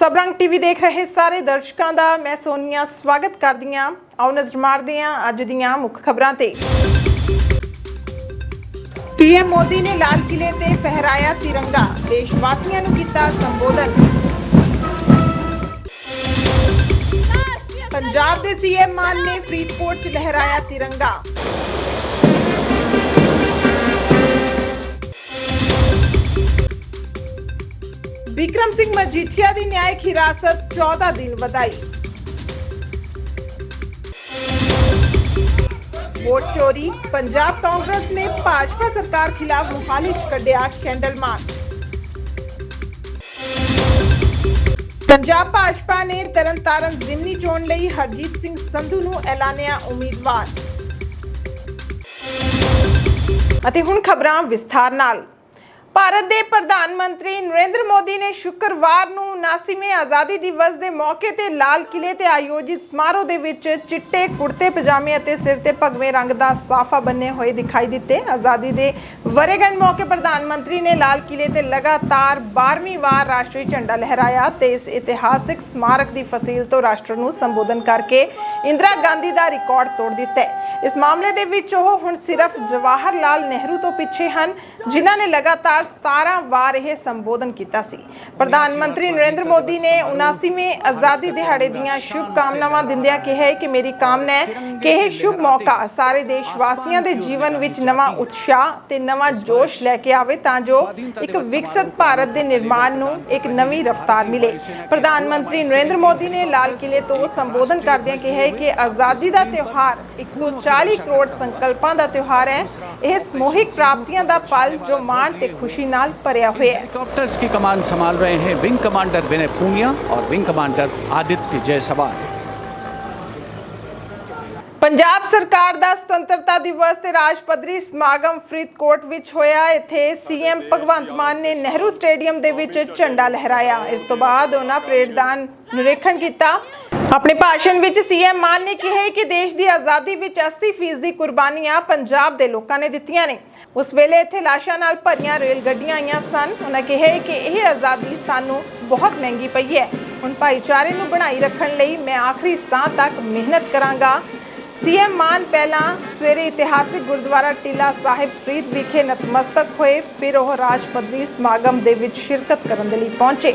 ਸਬਰੰਗ TV ਦੇਖ ਰਹੇ ਸਾਰੇ ਦਰਸ਼ਕਾਂ ਦਾ, ਮੈਂ ਸੋਨੀਆ ਸਵਾਗਤ ਕਰਦੀ ਹਾਂ ਆਓ ਨਜ਼ਰ ਮਾਰਦੇ ਹਾਂ ਅੱਜ ਦੀਆਂ ਮੁੱਖ ਖਬਰਾਂ ਤੇ। ਪੀਐਮ ਮੋਦੀ ਨੇ ਲਾਲ ਕਿਲੇ ਤੇ ਫਹਿਰਾਇਆ ਤਿਰੰਗਾ ਦੇਸ਼ ਵਾਸੀਆਂ ਨੂੰ ਕੀਤਾ ਸੰਬੋਧਨ। ਪੰਜਾਬ ਦੇ ਸੀਐਮ ਮਾਨ ਨੇ ਫਰੀਦਕੋਟ 'ਚ ਲਹਿਰਾਇਆ ਤਿਰੰਗਾ। ਵਿਕਰਮ ਸਿੰਘ ਮਜੀਠੀਆ ਦੀ ਨਿਆਇਕ ਹਿਰਾਸਤ 14 ਦਿਨ ਵਧਾਈ। ਵੋਟ ਚੋਰੀ, ਪੰਜਾਬ ਕਾਂਗਰਸ ਨੇ ਭਾਜਪਾ ਸਰਕਾਰ ਖਿਲਾਫ ਮੁਹਾਲੀ ਕੱਢਿਆ ਕੈਂਡਲ ਮਾਰਚ। ਪੰਜਾਬ ਭਾਜਪਾ ਨੇ ਤਰਨਤਾਰਨ ਜ਼ਿਮਨੀ ਚੋਣ ਲਈ ਹਰਜੀਤ ਸਿੰਘ ਸੰਧੂ ਨੂੰ ਐਲਾਨਿਆ ਉਮੀਦਵਾਰ। ਅਤੇ ਹੁਣ ਖਬਰਾਂ ਵਿਸਥਾਰ ਨਾਲ। ਭਾਰਤ ਦੇ ਪ੍ਰਧਾਨ ਮੰਤਰੀ ਨਰਿੰਦਰ ਮੋਦੀ ਨੇ ਸ਼ੁੱਕਰਵਾਰ ਨੂੰ 79ਵੇਂ ਆਜ਼ਾਦੀ ਦਿਵਸ ਦੇ ਮੌਕੇ ਤੇ ਲਾਲ ਕਿਲੇ ਤੇ ਆਯੋਜਿਤ ਸਮਾਰੋਹ ਦੇ ਵਿੱਚ ਚਿੱਟੇ ਕੁੜਤੇ, ਪਜਾਮੇ ਅਤੇ ਸਿਰ ਤੇ ਭਗਵੇਂ ਰੰਗ ਦਾ ਸਾਫਾ ਬੰਨੇ ਹੋਏ ਦਿਖਾਈ ਦਿੱਤੇ। ਆਜ਼ਾਦੀ ਦੇ ਵਰੇਗੰਢ ਮੌਕੇ ਪ੍ਰਧਾਨ ਮੰਤਰੀ ਨੇ ਲਾਲ ਕਿਲੇ ਤੇ ਲਗਾਤਾਰ 12ਵੀਂ ਵਾਰ ਰਾਸ਼ਟਰੀ ਝੰਡਾ ਲਹਿਰਾਇਆ ਤੇ ਇਸ ਇਤਿਹਾਸਿਕ ਸਮਾਰਕ ਦੀ ਫਸੀਲ ਤੋਂ ਰਾਸ਼ਟਰ ਨੂੰ ਸੰਬੋਧਨ ਕਰਕੇ ਇੰਦਰਾ ਗਾਂਧੀ ਦਾ ਰਿਕਾਰਡ ਤੋੜ ਦਿੱਤਾ ਇਸ ਮਾਮਲੇ ਦੇ ਵਿੱਚ ਉਹ ਹੁਣ ਸਿਰਫ ਜਵਾਹਰ ਲਾਲ ਨਹਿਰੂ ਤੋਂ ਪਿੱਛੇ ਹਨ, ਜਿਨ੍ਹਾਂ ਨੇ ਲਗਾਤਾਰ 17 ਵਾਰ ਇਹ ਸੰਬੋਧਨ ਕੀਤਾ ਸੀ। ਪ੍ਰਧਾਨ ਮੰਤਰੀ ਨਰਿੰਦਰ ਮੋਦੀ ਨੇ 79ਵੇਂ ਆਜ਼ਾਦੀ ਦਿਹਾੜੇ ਦੀਆਂ ਸ਼ੁਭ ਕਾਮਨਾਵਾਂ ਦਿੰਦਿਆਂ ਕਿਹਾ ਕਿ ਮੇਰੀ ਕਾਮਨਾ ਹੈ ਕਿ ਇਹ ਸ਼ੁਭ ਮੌਕਾ ਸਾਰੇ ਦੇਸ਼ ਵਾਸੀਆਂ ਦੇ ਜੀਵਨ ਵਿੱਚ ਨਵਾਂ ਉਤਸ਼ਾਹ ਤੇ ਨਵਾਂ ਜੋਸ਼ ਲੈ ਕੇ ਆਵੇ ਤਾਂ ਜੋ ਇੱਕ ਵਿਕਸਿਤ ਭਾਰਤ ਦੇ ਨਿਰਮਾਣ ਨੂੰ ਇੱਕ ਨਵੀਂ ਰਫ਼ਤਾਰ ਮਿਲੇ। ਪ੍ਰਧਾਨ ਮੰਤਰੀ ਨਰਿੰਦਰ ਮੋਦੀ ਨੇ ਲਾਲ ਕਿਲੇ ਤੋਂ ਸੰਬੋਧਨ ਕਰਦਿਆਂ ਕਿਹਾ ਕਿ ਆਜ਼ਾਦੀ ਦਾ ਤਿਉਹਾਰ 140 ਕਰੋੜ ਸੰਕਲਪਾਂ ਦਾ ਤਿਉਹਾਰ ਹੈ। ਇਹ ਸਮੂਹਿਕ ਪ੍ਰਾਪਤੀਆਂ ਦਾ ਪਲ ਜੋ ਮਾਣ ਤੇ ਖੁਸ਼ੀ ਨਾਲ ਭਰਿਆ ਹੋਇਆ ਹੈ हेलीकॉप्टर्स की कमान संभाल रहे हैं विंग कमांडर विनय पूनिया और विंग कमांडर आदित्य जायसवाल ਪੰਜਾਬ ਸਰਕਾਰ ਦਾ ਸੁਤੰਤਰਤਾ ਦਿਵਸ ਤੇ ਰਾਜ ਪੱਧਰੀ ਸਮਾਗਮ ਫਰੀਦਕੋਟ ਵਿੱਚ ਹੋਇਆ। ਇੱਥੇ ਸੀਐਮ ਭਗਵੰਤ ਮਾਨ ਨੇ ਨਹਿਰੂ ਸਟੇਡੀਅਮ ਦੇ ਵਿੱਚ ਝੰਡਾ ਲਹਿਰਾਇਆ। ਇਸ ਤੋਂ ਬਾਅਦ ਉਹਨਾਂ ਪਰੇਡ ਦਾ ਨਿਰੀਖਣ ਕੀਤਾ। ਆਪਣੇ ਭਾਸ਼ਣ ਵਿੱਚ ਸੀਐਮ ਮਾਨ ਨੇ ਕਿਹਾ ਕਿ ਦੇਸ਼ ਦੀ ਆਜ਼ਾਦੀ ਵਿੱਚ 80% ਦੀ ਕੁਰਬਾਨੀਆਂ ਪੰਜਾਬ ਦੇ ਲੋਕਾਂ ਨੇ ਦਿੱਤੀਆਂ ਨੇ। ਉਸ ਵੇਲੇ ਇੱਥੇ ਲਾਸ਼ਾਂ ਨਾਲ ਭਰੀਆਂ ਰੇਲ ਗੱਡੀਆਂ ਆਈਆਂ ਸਨ। ਉਹਨਾਂ ਕਿਹਾ ਕਿ ਇਹ ਆਜ਼ਾਦੀ ਸਾਨੂੰ ਬਹੁਤ ਮਹਿੰਗੀ ਪਈ ਹੈ। ਹੁਣ ਭਾਈਚਾਰੇ ਨੂੰ ਬਣਾਈ ਰੱਖਣ ਲਈ ਮੈਂ ਆਖਰੀ ਸਾਹ ਤੱਕ ਮਿਹਨਤ ਕਰਾਂਗਾ। ਸੀਐਮ ਮਾਨ ਪਹਿਲਾਂ ਸਵੇਰੇ ਇਤਿਹਾਸਿਕ ਗੁਰਦੁਆਰਾ ਟਿੱਲਾ ਸਾਹਿਬ ਫਰੀਦ ਵਿਖੇ ਨਤਮਸਤਕ ਹੋਏ, ਫਿਰ ਉਹ ਰਾਜ ਪੱਧਰੀ ਸਮਾਗਮ ਦੇ ਵਿੱਚ ਸ਼ਿਰਕਤ ਕਰਨ ਦੇ ਲਈ ਪਹੁੰਚੇ।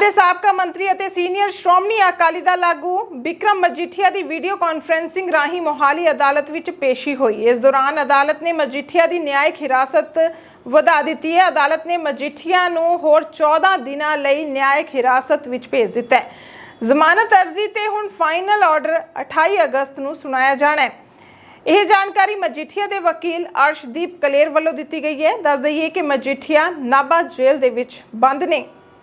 ਦੇ ਸਾਬਕਾ ਮੰਤਰੀ ਅਤੇ ਸੀਨੀਅਰ ਸ਼੍ਰੋਮਣੀ ਅਕਾਲੀ ਦਲ ਆਗੂ ਵਿਕਰਮ ਮਜੀਠੀਆ ਦੀ ਵੀਡੀਓ ਕਾਨਫਰੈਂਸਿੰਗ ਰਾਹੀਂ ਮੋਹਾਲੀ ਅਦਾਲਤ ਵਿੱਚ ਪੇਸ਼ੀ ਹੋਈ। ਇਸ ਦੌਰਾਨ ਅਦਾਲਤ ਨੇ ਮਜੀਠੀਆ ਦੀ ਨਿਆਇਕ ਹਿਰਾਸਤ ਵਧਾ ਦਿੱਤੀ ਹੈ। ਅਦਾਲਤ ਨੇ ਮਜੀਠੀਆ ਨੂੰ ਹੋਰ 14 ਦਿਨਾਂ ਲਈ ਨਿਆਇਕ ਹਿਰਾਸਤ ਵਿੱਚ ਭੇਜ ਦਿੱਤਾ ਹੈ। ਜ਼ਮਾਨਤ ਅਰਜ਼ੀ ਤੇ ਹੁਣ ਫਾਈਨਲ ਆਰਡਰ 28 ਅਗਸਤ ਨੂੰ ਸੁਣਾਇਆ ਜਾਣਾ ਹੈ। ਇਹ ਜਾਣਕਾਰੀ ਮਜੀਠੀਆ ਦੇ ਵਕੀਲ ਅਰਸ਼ਦੀਪ ਕਲੇਰ ਵੱਲੋਂ ਦਿੱਤੀ ਗਈ ਹੈ। ਦੱਸ ਦਈਏ ਕਿ ਮਜੀਠੀਆ ਨਾਭਾ ਜੇਲ੍ਹ ਦੇ ਵਿੱਚ ਬੰਦ ਨੇ।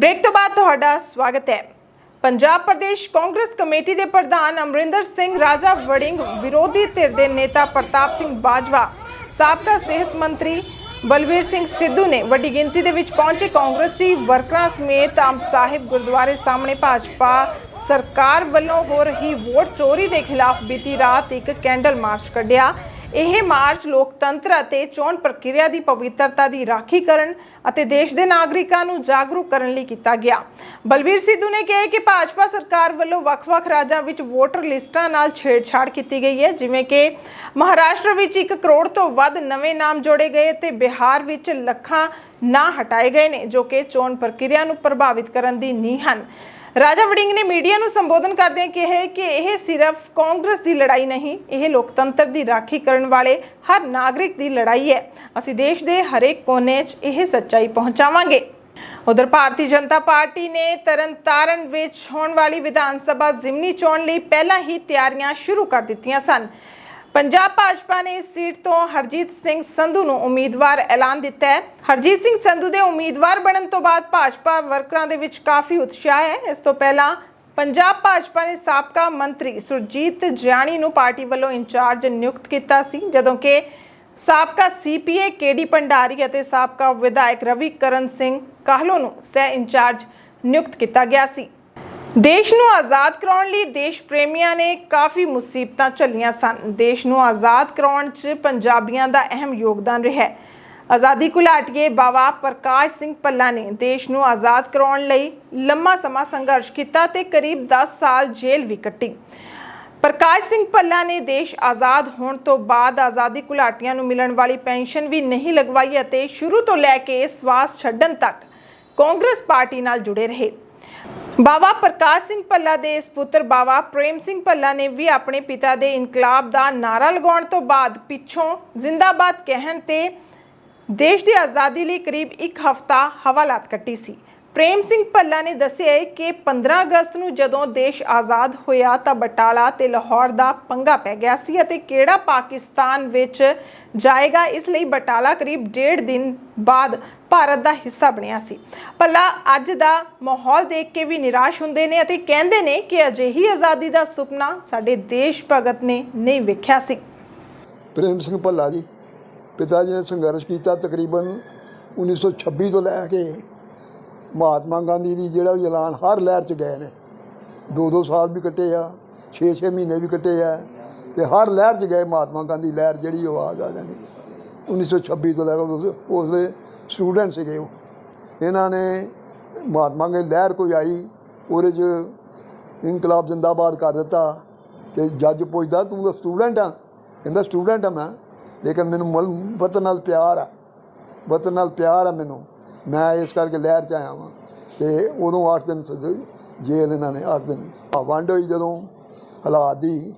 ਬ੍ਰੇਕ ਤੋਂ ਬਾਅਦ ਤੁਹਾਡਾ ਸਵਾਗਤ ਹੈ। ਪੰਜਾਬ ਪ੍ਰਦੇਸ਼ ਕਾਂਗਰਸ ਕਮੇਟੀ ਦੇ ਪ੍ਰਧਾਨ ਅਮਰਿੰਦਰ ਸਿੰਘ, ਰਾਜਾ ਵੜਿੰਗ ਵਿਰੋਧੀ ਧਿਰ ਦੇ ਨੇਤਾ ਪ੍ਰਤਾਪ ਸਿੰਘ ਬਾਜਵਾ, ਸਾਬਕਾ ਸਿਹਤ ਮੰਤਰੀ ਬਲਵੀਰ ਸਿੰਘ ਸਿੱਧੂ ਨੇ ਵੱਡੀ ਗਿਣਤੀ ਦੇ ਵਿੱਚ ਪਹੁੰਚੇ ਕਾਂਗਰਸੀ ਵਰਕਰਾਂ ਸਮੇਤ ਆਮ ਸਾਹਿਬ ਗੁਰਦੁਆਰੇ ਸਾਹਮਣੇ ਭਾਜਪਾ ਸਰਕਾਰ ਵੱਲੋਂ ਹੋ ਰਹੀ ਵੋਟ ਚੋਰੀ ਦੇ ਖਿਲਾਫ ਬੀਤੀ ਰਾਤ ਇੱਕ ਕੈਂਡਲ ਮਾਰਚ ਕੱਢਿਆ। ਇਹ ਮਾਰਚ ਲੋਕਤੰਤਰ ਅਤੇ ਚੋਣ ਪ੍ਰਕਿਰਿਆ ਦੀ ਪਵਿੱਤਰਤਾ ਦੀ ਰਾਖੀ ਕਰਨ ਅਤੇ ਦੇਸ਼ ਦੇ ਨਾਗਰਿਕਾਂ ਨੂੰ ਜਾਗਰੂਕ ਕਰਨ ਲਈ ਕੀਤਾ ਗਿਆ। ਬਲਵੀਰ ਸਿੱਧੂ ਨੇ ਕਿਹਾ ਕਿ ਭਾਜਪਾ ਸਰਕਾਰ ਵੱਲੋਂ ਵੱਖ-ਵੱਖ ਰਾਜਾਂ ਵਿੱਚ ਵੋਟਰ ਲਿਸਟਾਂ ਨਾਲ ਛੇੜਛਾੜ ਕੀਤੀ ਗਈ ਹੈ, ਜਿਵੇਂ ਕਿ ਮਹਾਰਾਸ਼ਟਰ ਵਿੱਚ 1 ਕਰੋੜ ਤੋਂ ਵੱਧ ਨਵੇਂ ਨਾਮ ਜੋੜੇ ਗਏ ਤੇ ਬਿਹਾਰ ਵਿੱਚ ਲੱਖਾਂ ਨਾਂ ਹਟਾਏ ਗਏ ਨੇ, ਜੋ ਕਿ ਚੋਣ ਪ੍ਰਕਿਰਿਆ ਨੂੰ ਪ੍ਰਭਾਵਿਤ ਕਰਨ ਦੀ ਨੀਂਹ ਹਨ। ਰਾਜਾ ਵੜਿੰਗ ਨੇ ਮੀਡੀਆ ਨੂੰ ਸੰਬੋਧਨ ਕਰਦਿਆਂ ਕਿਹਾ ਕਿ ਇਹ ਸਿਰਫ ਕਾਂਗਰਸ ਦੀ ਲੜਾਈ ਨਹੀਂ, ਇਹ ਲੋਕਤੰਤਰ ਦੀ ਰਾਖੀ ਕਰਨ ਵਾਲੇ ਹਰ ਨਾਗਰਿਕ ਦੀ ਲੜਾਈ ਹੈ। ਅਸੀਂ ਦੇਸ਼ ਦੇ ਹਰੇਕ ਕੋਨੇ 'ਚ ਇਹ ਸੱਚਾਈ ਪਹੁੰਚਾਵਾਂਗੇ। ਉਧਰ ਭਾਰਤੀ ਜਨਤਾ ਪਾਰਟੀ ਨੇ ਤਰਨਤਾਰਨ ਵਿੱਚ ਹੋਣ ਵਾਲੀ ਵਿਧਾਨ ਸਭਾ ਜ਼ਿਮਨੀ ਚੋਣ ਲਈ ਪਹਿਲਾਂ ਹੀ ਤਿਆਰੀਆਂ ਸ਼ੁਰੂ ਕਰ ਦਿੱਤੀਆਂ ਸਨ। ਪੰਜਾਬ ਭਾਜਪਾ ਨੇ ਇਸ ਸੀਟ ਤੋਂ ਹਰਜੀਤ ਸਿੰਘ ਸੰਧੂ ਨੂੰ ਉਮੀਦਵਾਰ ਐਲਾਨ ਦਿੱਤਾ ਹੈ। ਹਰਜੀਤ ਸਿੰਘ ਸੰਧੂ ਦੇ ਉਮੀਦਵਾਰ ਬਣਨ ਤੋਂ ਬਾਅਦ ਭਾਜਪਾ ਵਰਕਰਾਂ ਦੇ ਵਿੱਚ ਕਾਫੀ ਉਤਸ਼ਾਹ ਹੈ। ਇਸ ਤੋਂ ਪਹਿਲਾਂ ਪੰਜਾਬ ਭਾਜਪਾ ਨੇ ਸਾਬਕਾ ਮੰਤਰੀ ਸੁਰਜੀਤ ਜਿਆਣੀ ਨੂੰ ਪਾਰਟੀ ਵੱਲੋਂ ਇੰਚਾਰਜ ਨਿਯੁਕਤ ਕੀਤਾ ਸੀ, ਜਦੋਂ ਕਿ ਸਾਬਕਾ ਸੀਪੀਏ ਕੇਡੀ ਭੰਡਾਰੀ ਅਤੇ ਸਾਬਕਾ ਵਿਧਾਇਕ ਰਵੀ ਕਰਨ ਸਿੰਘ ਕਾਹਲੋ ਨੂੰ ਸਹਿ ਇੰਚਾਰਜ ਨਿਯੁਕਤ ਕੀਤਾ ਗਿਆ ਸੀ। ਦੇਸ਼ ਨੂੰ ਆਜ਼ਾਦ ਕਰਾਉਣ ਲਈ ਦੇਸ਼ ਪ੍ਰੇਮੀਆਂ ਨੇ ਕਾਫੀ ਮੁਸੀਬਤਾਂ ਝੱਲੀਆਂ ਸਨ। ਦੇਸ਼ ਨੂੰ ਆਜ਼ਾਦ ਕਰਾਉਣ 'ਚ ਪੰਜਾਬੀਆਂ ਦਾ ਅਹਿਮ ਯੋਗਦਾਨ ਰਿਹਾ ਹੈ। ਆਜ਼ਾਦੀ ਘੁਲਾਟੀਏ ਬਾਬਾ ਪ੍ਰਕਾਸ਼ ਸਿੰਘ ਪੱਲਾ ਨੇ ਦੇਸ਼ ਨੂੰ ਆਜ਼ਾਦ ਕਰਾਉਣ ਲਈ ਲੰਮਾ ਸਮਾਂ ਸੰਘਰਸ਼ ਕੀਤਾ ਤੇ ਕਰੀਬ 10 ਸਾਲ ਜੇਲ੍ਹ ਵੀ ਕੱਟੀ। ਪ੍ਰਕਾਸ਼ ਸਿੰਘ ਪੱਲਾ ਨੇ ਦੇਸ਼ ਆਜ਼ਾਦ ਹੋਣ ਤੋਂ ਬਾਅਦ ਆਜ਼ਾਦੀ ਘੁਲਾਟੀਆਂ ਨੂੰ ਮਿਲਣ ਵਾਲੀ ਪੈਨਸ਼ਨ ਵੀ ਨਹੀਂ ਲਗਵਾਈ ਅਤੇ ਸ਼ੁਰੂ ਤੋਂ ਲੈ ਕੇ ਸਵਾਸ ਛੱਡਣ ਤੱਕ ਕਾਂਗਰਸ ਪਾਰਟੀ ਨਾਲ ਜੁੜੇ ਰਹੇ। ਬਾਬਾ ਪ੍ਰਕਾਸ਼ ਸਿੰਘ ਭੱਲਾ ਦੇ ਇਸ ਪੁੱਤਰ ਬਾਬਾ ਪ੍ਰੇਮ ਸਿੰਘ ਭੱਲਾ ਨੇ ਵੀ ਆਪਣੇ ਪਿਤਾ ਦੇ ਇਨਕਲਾਬ ਦਾ ਨਾਰਾ ਲਗਾਉਣ ਤੋਂ ਬਾਅਦ ਪਿੱਛੋਂ ਜ਼ਿੰਦਾਬਾਦ ਕਹਿਣ ਤੇ ਦੇਸ਼ ਦੀ ਆਜ਼ਾਦੀ ਲਈ ਕਰੀਬ ਇੱਕ ਹਫ਼ਤਾ ਹਵਾਲਾਤ ਕੱਟੀ ਸੀ। ਪ੍ਰੇਮ ਸਿੰਘ ਭੱਲਾ ਨੇ ਦੱਸਿਆ ਕਿ 15 ਅਗਸਤ ਨੂੰ ਜਦੋਂ ਦੇਸ਼ ਆਜ਼ਾਦ ਹੋਇਆ ਤਾਂ ਬਟਾਲਾ ਤੇ ਲਾਹੌਰ ਦਾ ਪੰਗਾ ਪੈ ਗਿਆ ਸੀ ਅਤੇ ਕਿਹੜਾ ਪਾਕਿਸਤਾਨ ਵਿੱਚ ਜਾਏਗਾ, ਇਸ ਲਈ ਬਟਾਲਾ ਕਰੀਬ ਡੇਢ ਦਿਨ ਬਾਅਦ ਭਾਰਤ ਦਾ ਹਿੱਸਾ ਬਣਿਆ ਸੀ। ਭੱਲਾ ਅੱਜ ਦਾ ਮਾਹੌਲ ਦੇਖ ਕੇ ਵੀ ਨਿਰਾਸ਼ ਹੁੰਦੇ ਨੇ ਅਤੇ ਕਹਿੰਦੇ ਨੇ ਕਿ ਅਜਿਹੀ ਆਜ਼ਾਦੀ ਦਾ ਸੁਪਨਾ ਸਾਡੇ ਦੇਸ਼ ਭਗਤ ਨੇ ਨਹੀਂ ਵੇਖਿਆ ਸੀ। ਪ੍ਰੇਮ ਸਿੰਘ ਭੱਲਾ ਜੀ, ਪਿਤਾ ਜੀ ਨੇ ਸੰਘਰਸ਼ ਕੀਤਾ ਤਕਰੀਬਨ 1926 ਤੋਂ ਲੈ ਕੇ ਮਹਾਤਮਾ ਗਾਂਧੀ ਦੀ ਜਿਹੜਾ ਵੀ ਐਲਾਨ ਹਰ ਲਹਿਰ ਚ ਗਏ ਨੇ। ਦੋ ਦੋ ਸਾਲ ਵੀ ਕੱਟੇ ਆ 6-6 ਮਹੀਨੇ ਵੀ ਕੱਟੇ ਆ ਤੇ ਹਰ ਲਹਿਰ ਚ ਗਏ ਮਹਾਤਮਾ ਗਾਂਧੀ, ਲਹਿਰ ਜਿਹੜੀ ਉਹ ਆਵਾਜ਼ ਆ ਜਾਣੀ 1926 ਤੋਂ ਲੈ ਕੇ ਉਸ- ਸਟੂਡੈਂਟ ਸੀਗੇ ਉਹ। ਇਹਨਾਂ ਨੇ ਮਹਾਤਮਾ ਗਾਂਧੀ ਲਹਿਰ ਕੋਈ ਆਈ, ਉਹਦੇ ਚ ਇਨਕਲਾਬ ਜ਼ਿੰਦਾਬਾਦ ਕਰ ਦਿੱਤਾ ਤੇ ਜੱਜ ਪੁੱਛਦਾ, ਤੂੰ ਤਾਂ ਸਟੂਡੈਂਟ ਆ? ਕਹਿੰਦਾ, ਸਟੂਡੈਂਟ ਆ ਮੈਂ, ਲੇਕਿਨ ਮੈਨੂੰ ਮਲ- ਵਤਨ ਨਾਲ ਪਿਆਰ ਆ। ਵਤਨ ਨਾਲ ਪਿਆਰ ਆ ਮੈਨੂੰ। ਮੈਂ ਇਸ ਕਰਕੇ ਲਹਿਰ ਚ ਆਇਆ ਵਾਂ ਤੇ ਉਦੋਂ 8 ਦਿਨ ਸਜ਼ਾ ਜੇਲ੍ਹ ਇਹਨਾਂ ਨੇ 8 ਦਿਨ ਵੰਡ ਹੋਈ ਜਦੋਂ ਹਾਲਾਤ ਦੀ।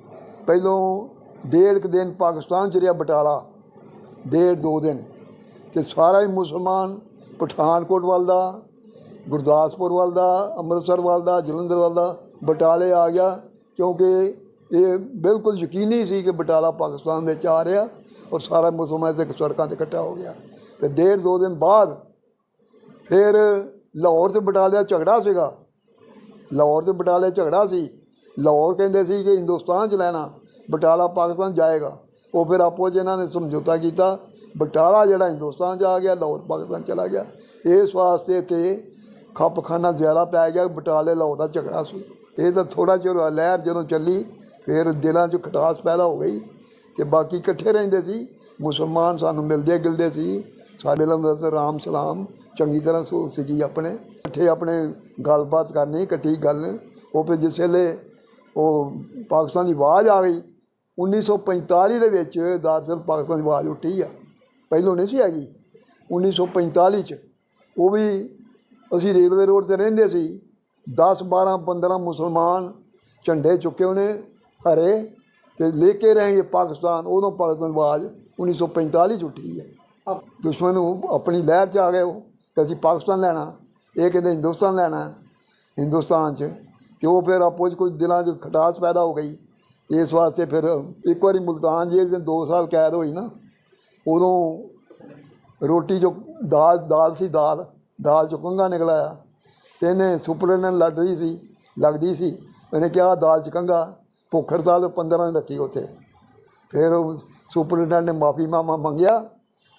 ਪਹਿਲੋਂ ਡੇਢ ਕੁ ਦਿਨ ਪਾਕਿਸਤਾਨ ਚ ਰਿਹਾ ਬਟਾਲਾ, ਡੇਢ ਦੋ ਦਿਨ। ਤੇ ਸਾਰਾ ਹੀ ਮੁਸਲਮਾਨ ਪਠਾਨਕੋਟ ਵੱਲ ਦਾ ਗੁਰਦਾਸਪੁਰ ਵੱਲ ਦਾ ਅੰਮ੍ਰਿਤਸਰ ਵੱਲ ਦਾ ਜਲੰਧਰ ਵੱਲ ਦਾ ਬਟਾਲੇ ਆ ਗਿਆ। ਕਿਉਂਕਿ ਇਹ ਬਿਲਕੁਲ ਯਕੀਨੀ ਸੀ ਕਿ ਬਟਾਲਾ ਪਾਕਿਸਤਾਨ ਵਿੱਚ ਆ ਰਿਹਾ ਔਰ ਸਾਰਾ ਮੁਸਲਮਾਨ ਤੇ ਸੜਕਾਂ ਤੇ ਇਕੱਠਾ ਹੋ ਗਿਆ। ਤੇ ਡੇਢ ਦੋ ਦਿਨ ਬਾਅਦ ਫਿਰ ਲਾਹੌਰ ਤੇ ਬਟਾਲੇ ਦਾ ਝਗੜਾ ਸੀਗਾ। ਲਾਹੌਰ ਤੇ ਬਟਾਲੇ ਝਗੜਾ ਸੀ। ਲਾਹੌਰ ਕਹਿੰਦੇ ਸੀ ਕਿ ਹਿੰਦੁਸਤਾਨ ਚ ਲੈਣਾ ਬਟਾਲਾ ਪਾਕਿਸਤਾਨ ਜਾਏਗਾ। ਉਹ ਫਿਰ ਆਪੋ 'ਚ ਇਹਨਾਂ ਨੇ ਸਮਝੌਤਾ ਕੀਤਾ। ਬਟਾਲਾ ਜਿਹੜਾ ਹਿੰਦੁਸਤਾਨ ਚ ਆ ਗਿਆ, ਲਾਹੌਰ ਪਾਕਿਸਤਾਨ ਚਲਾ ਗਿਆ। ਇਸ ਵਾਸਤੇ ਤੇ ਖੱਪਖਾਨਾ ਜ਼ਿਆਦਾ ਪੈ ਗਿਆ, ਬਟਾਲੇ ਲਾਹੌਰ ਦਾ ਝਗੜਾ ਸੀ। ਇਹ ਤਾਂ ਥੋੜਾ ਚਿਰ ਲਹਿਰ ਜਦੋਂ ਚੱਲੀ, ਫਿਰ ਦਿਲਾਂ 'ਚ ਖਟਾਸ ਪੈਦਾ ਹੋ ਗਈ ਤੇ ਬਾਕੀ ਇਕੱਠੇ ਰਹਿੰਦੇ ਸੀ। ਮੁਸਲਮਾਨ ਸਾਨੂੰ ਮਿਲਦੇ ਗਿਲਦੇ ਸੀ। ਸਾਡੇ ਲੰਦਰ ਤੇ ਰਾਮ ਸਲਾਮ, ਚੰਗੀ ਤਰ੍ਹਾਂ ਸੋ ਸੀਗੀ ਆਪਣੇ। ਇਕੱਠੇ ਆਪਣੇ ਗੱਲਬਾਤ ਕਰਨੀ, ਇਕੱਠੀ ਗੱਲ। ਉਹ ਫਿਰ ਜਿਸ ਵੇਲੇ ਉਹ ਪਾਕਿਸਤਾਨ ਦੀ ਆਵਾਜ਼ ਆ ਗਈ 1945 ਦੇ ਵਿੱਚ ਦਰਅਸਲ ਪਾਕਿਸਤਾਨ ਦੀ ਆਵਾਜ਼ ਉੱਠੀ ਆ। ਪਹਿਲੋਂ ਨਹੀਂ ਸੀ ਹੈਗੀ 1945 ਚ। ਉਹ ਵੀ ਅਸੀਂ ਰੇਲਵੇ ਰੋਡ ਤੇ ਰਹਿੰਦੇ ਸੀ 10 12 15 ਮੁਸਲਮਾਨ ਝੰਡੇ ਚੁੱਕੇ ਉਹਨੇ ਹਰੇ ਤੇ ਲੈ ਕੇ ਰਹੇਗੇ ਪਾਕਿਸਤਾਨ, ਉਦੋਂ ਪਾਕਿਸਤਾਨ ਦੀ ਆਵਾਜ਼ 1945 ਚ ਉੱਠੀ ਹੈ ਦੁਸ਼ਮਣ ਨੂੰ ਆਪਣੀ ਲਹਿਰ ਚ ਆ ਗਏ ਉਹ, ਕਿ ਅਸੀਂ ਪਾਕਿਸਤਾਨ ਲੈਣਾ, ਇਹ ਕਹਿੰਦੇ ਹਿੰਦੁਸਤਾਨ ਲੈਣਾ। ਹਿੰਦੁਸਤਾਨ ਚ, ਤੇ ਉਹ ਫਿਰ ਆਪੋ 'ਚ ਕੁਝ ਦਿਲਾਂ 'ਚ ਖਟਾਸ ਪੈਦਾ ਹੋ ਗਈ। ਇਸ ਵਾਸਤੇ ਫਿਰ ਇੱਕ ਵਾਰੀ ਮੁਲਤਾਨ ਜੇਲ੍ਹ ਦੇ 2 ਸਾਲ ਕੈਦ ਹੋਈ ਨਾ, ਉਦੋਂ ਰੋਟੀ ਜੋ ਦਾਲ ਦਾਲ ਸੀ ਦਾਲ ਦਾਲ ਚੋਂ ਕੰਗਾ ਨਿਕਲਾਇਆ ਤੇ ਇਹਨੇ ਸੁਪਰਡੈਂਟ ਲੱਗਦੀ ਸੀ ਲੱਗਦੀ ਸੀ ਉਹਨੇ ਕਿਹਾ ਦਾਲ ਚ ਕੰਗਾ ਭੁੱਖ ਹੜਤਾਲ 15 ਦਿਨ ਰੱਖੀ ਉੱਥੇ। ਫਿਰ ਉਹ ਸੁਪਰਡੈਂਟ ਨੇ ਮਾਫੀ ਮਾਮਾ ਮੰਗਿਆ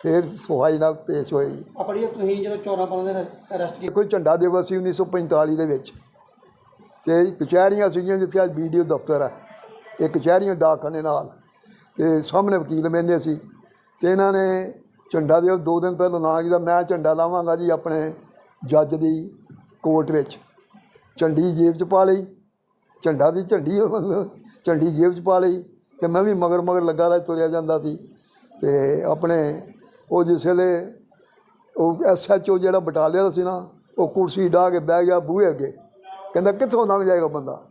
ਫਿਰ ਸਫ਼ਾਈ ਨਾਲ ਪੇਸ਼ ਹੋਈ ਆਪਣੀ ਤੁਸੀਂ ਜਦੋਂ 14 15 ਦਿਨ ਅਰੈਸਟ ਕੀਤਾ? ਕੋਈ ਝੰਡਾ ਦਿਵਸ ਸੀ 1945 ਦੇ ਵਿੱਚ। ਤੇ ਕਚਹਿਰੀਆਂ ਸੀਗੀਆਂ ਜਿੱਥੇ ਅੱਜ ਵੀਡੀਓ ਦਫ਼ਤਰ ਹੈ ਇਹ ਕਚਹਿਰੀਆਂ ਡਾਕਖਾਨੇ ਨਾਲ। ਤੇ ਸਾਹਮਣੇ ਵਕੀਲ ਬਹਿੰਦੇ ਸੀ। ਤੇ ਇਹਨਾਂ ਨੇ ਝੰਡਾ ਦਿਵਸ ਦੋ ਦਿਨ ਪਹਿਲਾਂ ਨਾਂ ਕੀਤਾ ਮੈਂ ਝੰਡਾ ਲਾਵਾਂਗਾ ਜੀ ਆਪਣੇ ਜੱਜ ਦੀ ਕੋਰਟ ਵਿੱਚ। ਝੰਡੀ ਜੇਬ 'ਚ ਪਾ ਲਈ। ਝੰਡਾ ਦੀ ਝੰਡੀ ਝੰਡੀ ਜੇਬ 'ਚ ਪਾ ਲਈ। ਤੇ ਮੈਂ ਵੀ ਮਗਰ ਮਗਰ ਲੱਗਾ ਰਿਹਾ ਤੁਰਿਆ ਜਾਂਦਾ ਸੀ। ਤੇ ਆਪਣੇ ਉਹ ਜਿਸ ਵੇਲੇ ਉਹ ਐਸਐਚਓ ਜਿਹੜਾ ਬਟਾਲੀਅਨ ਸੀ ਨਾ, ਉਹ ਕੁਰਸੀ ਢਾਹ ਕੇ ਬਹਿ ਗਿਆ ਬੂਹੇ ਅੱਗੇ। ਕਹਿੰਦਾ, ਕਿੱਥੋਂ ਲੰਘ ਜਾਏਗਾ ਬੰਦਾ?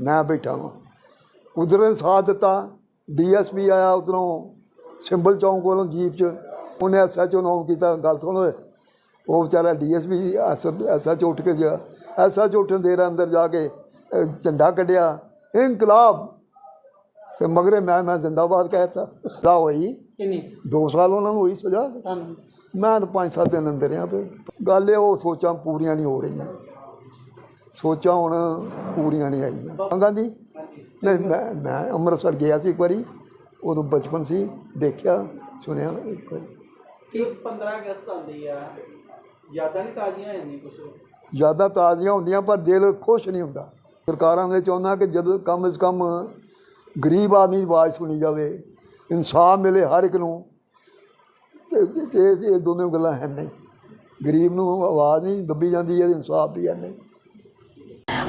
ਮੈਂ ਬੈਠਾ ਹਾਂ ਉਧਰ ਨੇ ਸਾਥ ਦਿੱਤਾ। ਡੀਐਸਪੀ ਆਇਆ ਉਧਰੋਂ ਸਿੰਬਲ ਚੌਂਕ ਕੋਲੋਂ ਜੀਪ 'ਚ। ਉਹਨੇ ਐਸਐਚਓ ਨੂੰ ਕੀਤਾ। ਗੱਲ ਸੁਣੋ ਉਹ ਵਿਚਾਰਾ ਡੀਐਸਪੀ ਐਸਐਚਓ ਉੱਠ ਕੇ ਗਿਆ। ਐਸਐਚਓ ਉੱਠਣ ਦੇਰ ਅੰਦਰ ਜਾ ਕੇ ਝੰਡਾ ਕੱਢਿਆ। ਇਨਕਲਾਬ। ਤੇ ਮਗਰੇ ਮੈਂ ਮੈਂ ਜ਼ਿੰਦਾਬਾਦ ਕਹਿਤਾ ਦਾ ਹੋਈ। ਕਿੰਨੀ? 2 ਸਾਲ ਉਹਨਾਂ ਨੂੰ ਹੋਈ ਸਜ਼ਾ। ਤੁਹਾਨੂੰ ਮੈਂ ਤਾਂ ਪੰਜ ਸੱਤ ਦਿਨ ਅੰਦਰ ਆ ਪਏ ਗੱਲ ਇਹ ਉਹ ਸੋਚਾਂ ਪੂਰੀਆਂ ਨਹੀਂ ਹੋ ਰਹੀਆਂ। ਸੋਚਾਂ ਹੁਣ ਪੂਰੀਆਂ ਨਹੀਂ ਆਈਆਂ। ਮੰਗਾਂ ਦੀ ਨਹੀਂ ਮੈਂ ਮੈਂ ਅੰਮ੍ਰਿਤਸਰ ਗਿਆ ਸੀ ਇੱਕ ਵਾਰੀ। ਉਦੋਂ ਬਚਪਨ ਸੀ ਦੇਖਿਆ ਸੁਣਿਆ ਇੱਕ ਵਾਰੀ। ਕਿ 15 ਅਗਸਤ ਆਉਂਦੀ ਆ। ਯਾਦਾਂ ਨਹੀਂ ਤਾਜ਼ੀਆਂ ਹੋ ਜਾਂਦੀਆਂ ਕੁਝ ਯਾਦਾਂ ਤਾਜ਼ੀਆਂ ਹੁੰਦੀਆਂ ਪਰ ਦਿਲ ਖੁਸ਼ ਨਹੀਂ ਹੁੰਦਾ। ਸਰਕਾਰਾਂ ਦੇ ਚਾਹੁੰਦਾ ਕਿ ਜਦ ਕਮ ਸੇ ਕਮ ਗਰੀਬ ਆਦਮੀ ਦੀ ਆਵਾਜ਼ ਸੁਣੀ ਜਾਵੇ ਇਨਸਾਫ ਮਿਲੇ ਹਰ ਇੱਕ ਨੂੰ। ਤੇ ਇਹ ਇਹ ਦੋਨੋਂ ਗੱਲਾਂ ਹੈ ਨਹੀਂ। ਗਰੀਬ ਨੂੰ ਆਵਾਜ਼ ਨਹੀਂ ਦੱਬੀ ਜਾਂਦੀ ਹੈ ਇਨਸਾਫ ਵੀ ਹੈ ਨਹੀਂ।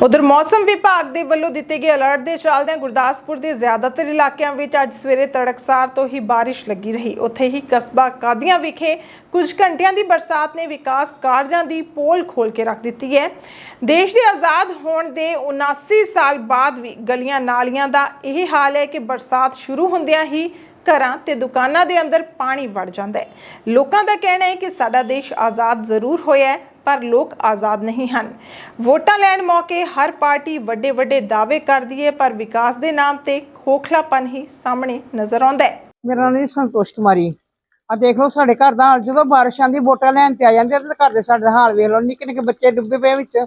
ਉਧਰ ਮੌਸਮ ਵਿਭਾਗ ਦੇ ਵੱਲੋਂ ਦਿੱਤੇ ਗਏ ਅਲਰਟ ਦੇ ਚੱਲਦਿਆਂ ਗੁਰਦਾਸਪੁਰ ਦੇ ਜ਼ਿਆਦਾਤਰ ਇਲਾਕਿਆਂ ਵਿੱਚ ਅੱਜ ਸਵੇਰੇ ਤੜਕਸਾਰ ਤੋਂ ਹੀ ਬਾਰਿਸ਼ ਲੱਗੀ ਰਹੀ। ਉੱਥੇ ਹੀ ਕਸਬਾ ਕਾਦੀਆਂ ਵਿਖੇ ਕੁਝ ਘੰਟਿਆਂ ਦੀ ਬਰਸਾਤ ਨੇ ਵਿਕਾਸ ਕਾਰਜਾਂ ਦੀ ਪੋਲ ਖੋਲ ਕੇ ਰੱਖ ਦਿੱਤੀ ਹੈ। ਦੇਸ਼ ਦੇ ਆਜ਼ਾਦ ਹੋਣ ਦੇ 79 ਸਾਲ ਬਾਅਦ ਵੀ ਗਲੀਆਂ ਨਾਲੀਆਂ ਦਾ ਇਹ ਹਾਲ ਹੈ ਕਿ ਬਰਸਾਤ ਸ਼ੁਰੂ ਹੁੰਦਿਆਂ ਹੀ ਘਰਾਂ ਤੇ ਦੁਕਾਨਾਂ ਦੇ ਅੰਦਰ ਪਾਣੀ ਵੜ ਜਾਂਦਾ ਹੈ। ਲੋਕਾਂ ਦਾ ਕਹਿਣਾ ਹੈ ਕਿ ਸਾਡਾ ਦੇਸ਼ ਆਜ਼ਾਦ ਜ਼ਰੂਰ ਹੋਇਆ ਹੈ। ਪਰ ਲੋਕ ਆਜ਼ਾਦ ਨਹੀਂ ਹਨ। ਵੋਟਾਂ ਲੈਣ ਮੌਕੇ ਹਰ ਪਾਰਟੀ ਵੱਡੇ ਵੱਡੇ ਦਾਅਵੇ ਕਰਦੀ ਹੈ ਪਰ ਵਿਕਾਸ ਦੇ ਨਾਮ ਤੇ ਖੋਖਲਾਪਨ ਹੀ ਸਾਹਮਣੇ ਨਜ਼ਰ ਆਉਂਦਾ ਹੈ। ਮੇਰਾ ਨਾਮ ਜੀ ਸੰਤੋਸ਼ ਕੁਮਾਰੀ। ਆ ਦੇਖ ਲਓ ਸਾਡੇ ਘਰ ਦਾ ਹਾਲ। ਜਦੋਂ ਬਾਰਿਸ਼ ਆਂਦੀ ਵੋਟਾਂ ਲੈਣ ਤੇ ਆ ਜਾਂਦੇ ਆ ਤੇ ਘਰ ਦੇ ਸਾਡੇ ਦਾ ਹਾਲ ਵੇਖ ਲਓ। ਨਿੱਕੇ ਨਿੱਕੇ ਬੱਚੇ ਡੁੱਬੇ ਪਏ ਵਿੱਚ।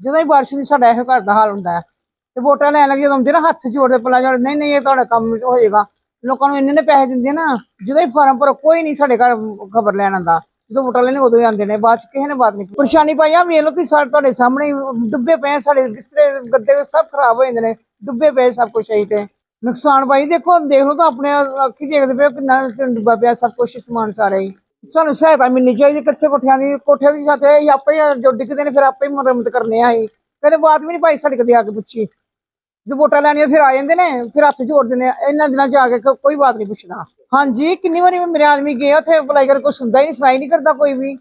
ਜਦੋਂ ਹੀ ਬਾਰਿਸ਼ ਦੀ ਸਾਡਾ ਇਹੋ ਘਰ ਦਾ ਹਾਲ ਹੁੰਦਾ ਹੈ। ਤੇ ਵੋਟਾਂ ਲੈਣ ਲੱਗੇ ਜਦੋਂ ਆਉਂਦੇ ਨਾ, ਹੱਥ ਜੋੜਦੇ ਪਲਾ ਜੋੜ ਨਹੀਂ ਨਹੀਂ, ਇਹ ਤੁਹਾਡਾ ਕੰਮ ਹੋ ਜਾਏਗਾ। ਲੋਕਾਂ ਨੂੰ ਇੰਨੇ ਨੇ ਪੈਸੇ ਦਿੰਦੇ ਨਾ। ਜਦੋਂ ਹੀ ਫਾਰਮ ਭਰੋ, ਕੋਈ ਨਹੀਂ ਸਾਡੇ ਘਰ ਖਬਰ ਲੈਣ ਆਉਂਦਾ। ਜਦੋਂ ਵੋਟਾਂ ਲੈਣੇ ਉਦੋਂ ਹੀ ਆਉਂਦੇ ਨੇ ਬਾਅਦ ਚ ਕਿਸੇ ਨੇ ਬਾਤ ਨਹੀਂ ਪਰੇਸ਼ਾਨੀ ਪਾਈ ਆ ਵੇਖ ਲਓ ਤੁਸੀਂ ਸਾਡੇ ਤੁਹਾਡੇ ਸਾਹਮਣੇ ਹੀ ਡੁੱਬੇ ਪਏ ਆ, ਸਾਡੇ ਬਿਸਤਰੇ ਗੱਦੇ ਸਭ ਖਰਾਬ ਹੋ ਜਾਂਦੇ ਨੇ ਡੁੱਬੇ ਪਏ ਸਭ ਕੁਝ ਅਸੀਂ ਤੇ। ਨੁਕਸਾਨ ਭਾਈ ਦੇਖੋ ਦੇਖ ਲਓ ਤਾਂ ਆਪਣੇ ਅੱਖੀ ਦੇਖਦੇ ਪਏ ਹੋ ਕਿੰਨਾ ਡੁੱਬਾ ਪਿਆ ਸਭ ਕੁਝ ਸਮਾਨ ਸਾਰਾ ਹੀ। ਸਾਨੂੰ ਸਹਾਇਤਾ ਮਿਲਣੀ ਚਾਹੀਦੀ ਕੱਚੇ ਕੋਠਿਆਂ ਦੀ ਕੋਠਿਆਂ ਵੀ ਸਾਥੇ ਹੀ ਆਪੇ ਹੀ ਜੋ ਡਿੱਗਦੇ ਨੇ ਫਿਰ ਆਪੇ ਹੀ ਮੁਰੰਮਤ ਕਰਨੇ ਆ ਅਸੀਂ। ਕਦੇ ਬਾਤ ਵੀ ਨਹੀਂ ਪਾਈ ਸਾਡੇ ਕਦੇ ਆ ਕੇ ਪੁੱਛੀ। ਜਦੋਂ ਵੋਟਾਂ ਲੈਣੀਆਂ ਫਿਰ ਆ ਜਾਂਦੇ ਨੇ ਫਿਰ ਹੱਥ ਜੋੜ ਦਿੰਦੇ ਆ ਇਹਨਾਂ ਦਿਨਾਂ ਚ ਆ ਕੇ ਕ- ਕੋਈ ਬਾਤ ਨਹੀਂ ਪੁੱਛਦਾ। ਹਾਂਜੀ, ਕਿੰਨੀ ਵਾਰੀ ਮੇਰੇ ਆਦਮੀ ਗਏ ਉੱਥੇ ਅਪਲਾਈ ਕਰ ਕੋਈ ਸੁਣਦਾ ਹੀ ਨਹੀਂ, ਸੁਣਾਈ ਨਹੀਂ ਕਰਦਾ ਕੋਈ ਵੀ।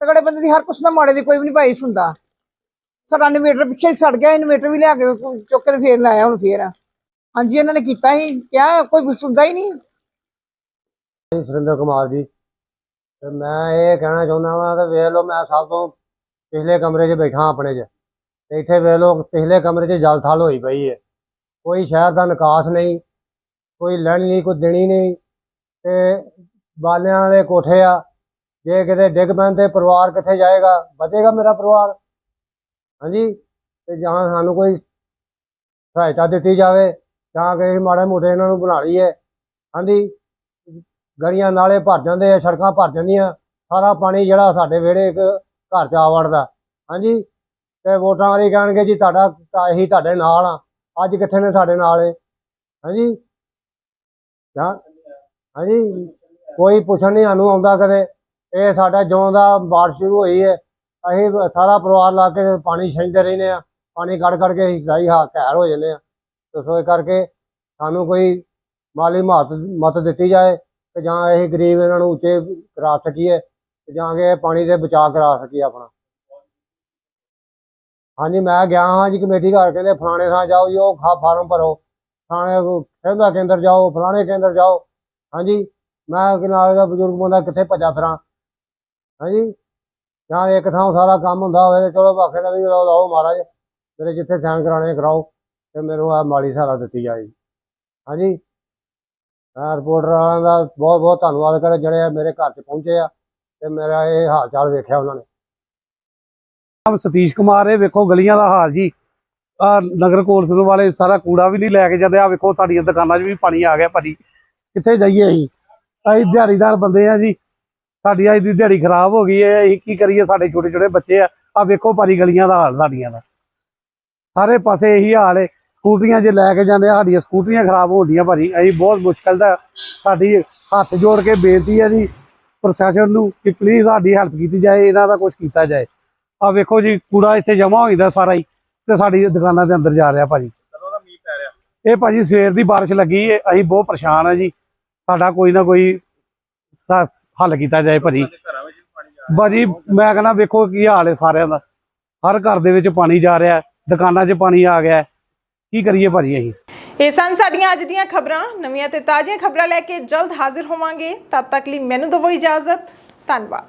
ਤਗੜੇ ਬੰਦੇ ਦੀ ਹਰ ਕੁਛ ਦਾ ਮਾੜੇ ਦੀ ਕੋਈ ਵੀ ਨਹੀਂ ਭਾਈ ਸੁਣਦਾ। ਸਾਡਾ ਇਨਵੇਟਰ ਪਿੱਛੇ ਸੜ ਗਿਆ ਇਨਵੇਟਰ ਵੀ ਲਿਆ ਕੇ ਚੁੱਕ ਕੇ ਫੇਰ ਲਾਇਆ ਹੁਣ ਫੇਰ। ਹਾਂਜੀ, ਇਹਨਾਂ ਨੇ ਕੀਤਾ ਹੀ, ਕਿਹਾ ਕੋਈ ਸੁਣਦਾ ਹੀ ਨਹੀਂ। ਸੁਰਿੰਦਰ ਕੁਮਾਰ ਜੀ। ਤੇ ਮੈਂ ਇਹ ਕਹਿਣਾ ਚਾਹੁੰਦਾ ਵਾਂ ਕਿ ਵੇਖ ਲਓ, ਮੈਂ ਸਭ ਤੋਂ ਪਿਛਲੇ ਕਮਰੇ 'ਚ ਬੈਠਾ ਆਪਣੇ 'ਚ। ਤੇ ਇੱਥੇ ਵੇਖ ਲਓ, ਪਿਛਲੇ ਕਮਰੇ 'ਚ ਜਲ ਥਲ ਹੋਈ ਪਈ ਹੈ। ਕੋਈ ਸ਼ਹਿਰ ਦਾ ਨਿਕਾਸ ਨਹੀਂ, ਕੋਈ ਲੈਣੀ ਨਹੀਂ, ਕੋਈ ਦੇਣੀ ਨਹੀਂ। ਤੇ ਬਾਲਿਆਂ ਦੇ ਕੋਠੇ ਆ। ਜੇ ਕਿਤੇ ਡਿੱਗ ਪੈਣ ਤੇ ਪਰਿਵਾਰ ਕਿੱਥੇ ਜਾਏਗਾ? ਬਚੇਗਾ ਮੇਰਾ ਪਰਿਵਾਰ? ਹਾਂਜੀ? ਤੇ ਜਾਂ ਸਾਨੂੰ ਕੋਈ ਸਹਾਇਤਾ ਦਿੱਤੀ ਜਾਵੇ, ਜਾਂ ਕਿ ਮਾੜੇ ਮੋਟੇ ਇਹਨਾਂ ਨੂੰ ਬਣਾ ਲਈਏ। ਹਾਂਜੀ? ਗਲੀਆਂ ਨਾਲੇ ਭਰ ਜਾਂਦੇ ਆ, ਸੜਕਾਂ ਭਰ ਜਾਂਦੀਆਂ। ਸਾਰਾ ਪਾਣੀ ਜਿਹੜਾ ਸਾਡੇ ਵਿਹੜੇ ਇੱਕ ਘਰ ਚ ਆ ਵੜਦਾ। ਹਾਂਜੀ? ਤੇ ਵੋਟਾਂ ਵਾਲੀ ਕਹਿਣਗੇ ਜੀ ਤੁਹਾਡਾ ਅਸੀਂ ਤੁਹਾਡੇ ਨਾਲ ਆ। ਅੱਜ ਕਿੱਥੇ ਨੇ ਸਾਡੇ ਨਾਲ ਇਹ? ਹਾਂਜੀ? ਜਾਂ ਹਾਂਜੀ, ਕੋਈ ਪੁੱਛਣ ਨਹੀਂ, ਸਾਨੂੰ ਆਉਂਦਾ ਕਦੇ। ਇਹ ਸਾਡਾ ਜਿਉਂ ਦਾ ਬਾਰਿਸ਼ ਸ਼ੁਰੂ ਹੋਈ ਹੈ। ਅਸੀਂ ਸਾਰਾ ਪਰਿਵਾਰ ਲਾ ਕੇ ਪਾਣੀ ਛਿੰਦੇ ਰਹਿੰਦੇ ਆ ਪਾਣੀ ਕੱਢ ਕੱਢ ਕੇ ਅਸੀਂ ਸਹੀ ਹਾ ਘੈਰ ਹੋ ਜਾਂਦੇ ਆ ਤੇ ਸੋ ਇਹ ਕਰਕੇ ਸਾਨੂੰ ਕੋਈ ਮਾਲੀ ਮਹੱਤ ਮਤ ਦਿੱਤੀ ਜਾਏ ਕਿ ਜਾਂ ਇਹ ਗਰੀਬ ਇਹਨਾਂ ਨੂੰ ਉੱਚੇ ਕਰਾ ਸਕੀਏ ਤੇ ਜਾਂ ਕਿ ਇਹ ਪਾਣੀ ਦੇ ਬਚਾਅ ਕਰਾ ਸਕੀਏ ਆਪਣਾ। ਹਾਂਜੀ, ਮੈਂ ਗਿਆ ਹਾਂ ਜੀ ਕਮੇਟੀ ਘਰ, ਕਹਿੰਦੇ ਫਲਾਣੇ ਥਾਂ ਜਾਓ ਜੀ, ਉਹ ਖਾ ਫਾਰਮ ਭਰੋ। ਫਲਾਣੇ ਕਹਿੰਦਾ ਕੇਂਦਰ ਜਾਓ, ਫਲਾਣੇ ਕੇਂਦਰ ਜਾਓ। ਹਾਂਜੀ। ਮੈਂ ਕਿਨਾਰੇ ਦਾ ਬਜ਼ੁਰਗ ਬੰਦਾ ਕਿੱਥੇ ਭੱਜਾ ਫਿਰਾਂ। ਹਾਂਜੀ। ਜਾਂ ਇੱਕ ਥਾਂ ਸਾਰਾ ਕੰਮ ਹੁੰਦਾ ਹੋਵੇ ਤੇ ਚਲੋ ਬਾਕੀ ਦਾ ਵੀ ਲਓ ਮਹਾਰਾਜ। ਮੇਰੇ ਜਿੱਥੇ ਸਾਈਨ ਕਰਾਣੇ ਕਰਾਓ ਤੇ ਮੈਨੂੰ ਆ ਮਾਲੀ ਸਹਾਰਾ ਦਿੱਤੀ ਜਾਏ। ਹਾਂਜੀ। ਮੈਂ ਰਿਪੋਰਟਰ ਵਾਲਿਆਂ ਦਾ ਬਹੁਤ ਬਹੁਤ ਧੰਨਵਾਦ ਕਰਾਂ ਜਿਹੜੇ ਮੇਰੇ ਘਰ 'ਚ ਪਹੁੰਚੇ ਆ ਤੇ ਮੇਰਾ ਇਹ ਹਾਲ ਚਾਲ ਵੇਖਿਆ ਉਹਨਾਂ ਨੇ। ਨਾਮ ਸਤੀਸ਼ ਕੁਮਾਰ ਹੈ ਵੇਖੋ ਗਲੀਆਂ ਦਾ ਹਾਲ ਜੀ। ਆ ਨਗਰ ਕੌਂਸਲ ਵਾਲੇ ਸਾਰਾ ਕੂੜਾ ਵੀ ਨਹੀਂ ਲੈ ਕੇ ਜਾਂਦੇ। ਆ ਵੇਖੋ ਸਾਡੀਆਂ ਦੁਕਾਨਾਂ 'ਚ ਵੀ ਪਾਣੀ ਆ ਗਿਆ ਭਾਜੀ। ਕਿੱਥੇ ਜਾਈਏ ਅਸੀਂ? ਅਸੀਂ ਦਿਹਾੜੀਦਾਰ ਬੰਦੇ ਆ ਜੀ। ਸਾਡੀ ਅੱਜ ਦੀ ਦਿਹਾੜੀ ਖਰਾਬ ਹੋ ਗਈ ਹੈ। ਅਸੀਂ ਕੀ ਕਰੀਏ? ਸਾਡੇ ਛੋਟੇ ਛੋਟੇ ਬੱਚੇ ਆ। ਆ ਵੇਖੋ ਭਾਜੀ ਗਲੀਆਂ ਦਾ ਹਾਲ ਸਾਡੀਆਂ ਦਾ। ਸਾਰੇ ਪਾਸੇ ਇਹੀ ਹਾਲ ਹੈ ਸਕੂਟਰੀਆਂ ਜੇ ਲੈ ਕੇ ਜਾਂਦੇ ਆ ਸਾਡੀਆਂ ਸਕੂਟਰੀਆਂ ਖਰਾਬ ਹੋਣੀਆਂ ਭਾਜੀ ਅਸੀਂ ਬਹੁਤ ਮੁਸ਼ਕਲ ਦਾ ਸਾਡੀ ਹੱਥ ਜੋੜ ਕੇ ਬੇਨਤੀ ਹੈ ਜੀ ਪ੍ਰਸ਼ਾਸਨ ਨੂੰ ਕਿ ਪਲੀਜ਼ ਸਾਡੀ ਹੈਲਪ ਕੀਤੀ ਜਾਏ ਇਹਨਾਂ ਦਾ ਕੁਝ ਕੀਤਾ ਜਾਏ। ਆ ਵੇਖੋ ਜੀ ਕੂੜਾ ਇੱਥੇ ਜਮਾ ਹੋ ਜਾਂਦਾ ਸਾਰਾ ਹੀ ਤੇ ਸਾਡੀ ਦੁਕਾਨਾਂ ਦੇ ਅੰਦਰ ਜਾ ਰਿਹਾ ਭਾਜੀ। ਕਦੋਂ ਦਾ ਮੀਂਹ ਪੈ ਰਿਹਾ। ਇਹ ਭਾਜੀ ਸਵੇਰ ਦੀ ਬਾਰਿਸ਼ ਲੱਗੀ ਹੈ ਅਸੀਂ ਬਹੁਤ ਪਰੇਸ਼ਾਨ ਆ ਜੀ। ਸਾਡਾ ਕੋਈ ਨਾ ਕੋਈ ਹੱਲ ਕੀਤਾ ਜਾਏ ਭਾਜੀ। ਭਾਜੀ, ਮੈਂ ਕਹਿੰਦਾ ਵੇਖੋ ਕੀ ਹਾਲ ਹੈ ਸਾਰਿਆਂ ਦਾ। ਹਰ ਘਰ ਦੇ ਵਿੱਚ ਪਾਣੀ ਜਾ ਰਿਹਾ ਦੁਕਾਨਾਂ 'ਚ ਪਾਣੀ ਆ ਗਿਆ ਕੀ ਕਰੀਏ ਭਾਜੀ ਅਸੀਂ? ਇਹ ਸਨ ਸਾਡੀਆਂ ਅੱਜ ਦੀਆਂ ਖਬਰਾਂ। ਨਵੀਆਂ ਤੇ ਤਾਜ਼ੀਆਂ ਖਬਰਾਂ ਲੈ ਕੇ ਜਲਦ ਹਾਜ਼ਰ ਹੋਵਾਂਗੇ। ਤਦ ਤੱਕ ਲਈ ਮੈਨੂੰ ਦਿਵੋ ਇਜਾਜ਼ਤ। ਧੰਨਵਾਦ।